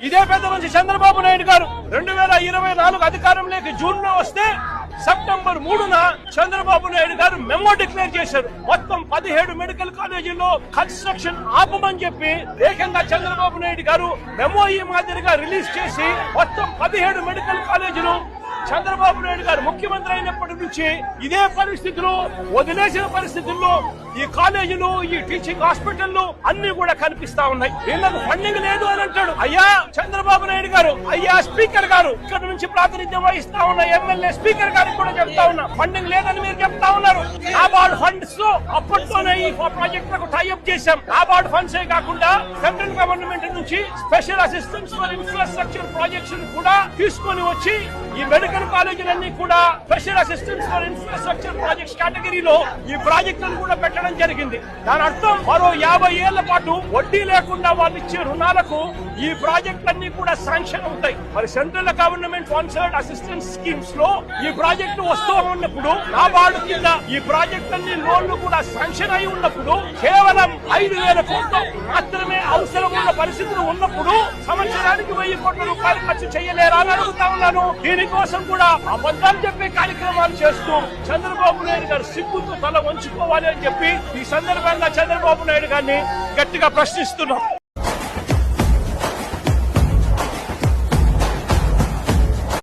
ఇదే పెద్ద నుంచి చంద్రబాబు నాయుడు గారు రెండు వేల ఇరవై నాలుగు అధికారంలోకి జూన్లో వస్తే సెప్టెంబర్ మూడున చంద్రబాబు నాయుడు గారు మెమో డిక్లేర్ చేశారు. మొత్తం పదిహేడు మెడికల్ కాలేజీల్లో కన్స్ట్రక్షన్ ఆపమని చెప్పి ఏకంగా చంద్రబాబు నాయుడు గారు మెమో ఈ మాదిరిగా రిలీజ్ చేసి మొత్తం పదిహేడు మెడికల్ కాలేజీలు చంద్రబాబు నాయుడు గారు ముఖ్యమంత్రి అయినప్పటి నుంచి ఇదే పరిస్థితిలో వదిలేసిన పరిస్థితుల్లో ఈ కాలేజీలు ఈ టీచింగ్ హాస్పిటల్లు అన్ని కూడా కనిపిస్తా ఉన్నాయి. వీళ్ళకు ఫండింగ్ లేదు అని అంటాడు. అయ్యా చంద్రబాబు నాయుడు గారు అయ్యా స్పీకర్ గారు ఇక్కడ నుంచి ప్రాతినిధ్యం వహిస్తా ఉన్న ఎమ్మెల్యే స్పీకర్ గారికి కూడా చెప్తా ఉన్నా. ఫండింగ్ లేదని మీరు చెప్తా ఉన్నారు. ఫండ్స్ అప్పట్లోనే ఈ ప్రాజెక్ట్లకు టైఅప్ చేశాం. నాబార్డ్ ఫండ్స్ ఏ కాకుండా సెంట్రల్ గవర్నమెంట్ నుంచి special assistance for infrastructure projects కూడా తీసుకొని వచ్చి ఈ మెడికల్ కాలేజీలన్నీ కూడా special assistance for infrastructure projects కేటగిరీలో ఈ ప్రాజెక్టులను కూడా పెట్టడం జరిగింది. దాని అర్థం మరో యాభై ఏళ్ళ పాటు వడ్డీ లేకుండా వాళ్ళు ఇచ్చే రుణాలకు ఈ ప్రాజెక్టులన్నీ కూడా శాంక్షన్ అవుతాయి. మరి సెంట్రల్ గవర్నమెంట్ స్పాన్సర్డ్ అసిస్టెన్స్ స్కీమ్స్లో ఈ ప్రాజెక్టు వస్తూ ఉన్నప్పుడు నాబార్డు కింద ఈ ప్రాజెక్టులన్నీ లోన్లు కూడా శాంక్షన్ అయి ఉన్నప్పుడు కేవలం ఐదు వేల కోట్లు మాత్రమే అవసరం ఉన్న పరిస్థితులు ఉన్నప్పుడు సంవత్సరానికి వెయ్యి కోట్ల రూపాయలు ఖర్చు చేయలేరా అని అడుగుతా ఉన్నాను. దీనికోసం కూడా అబద్ధాలు చెప్పే కార్యక్రమాలు చేస్తూ చంద్రబాబు నాయుడు గారు సిగ్గుతో తల వంచుకోవాలి అని చెప్పి ఈ సందర్భంగా చంద్రబాబు నాయుడు గారిని గట్టిగా ప్రశ్నిస్తున్నాం.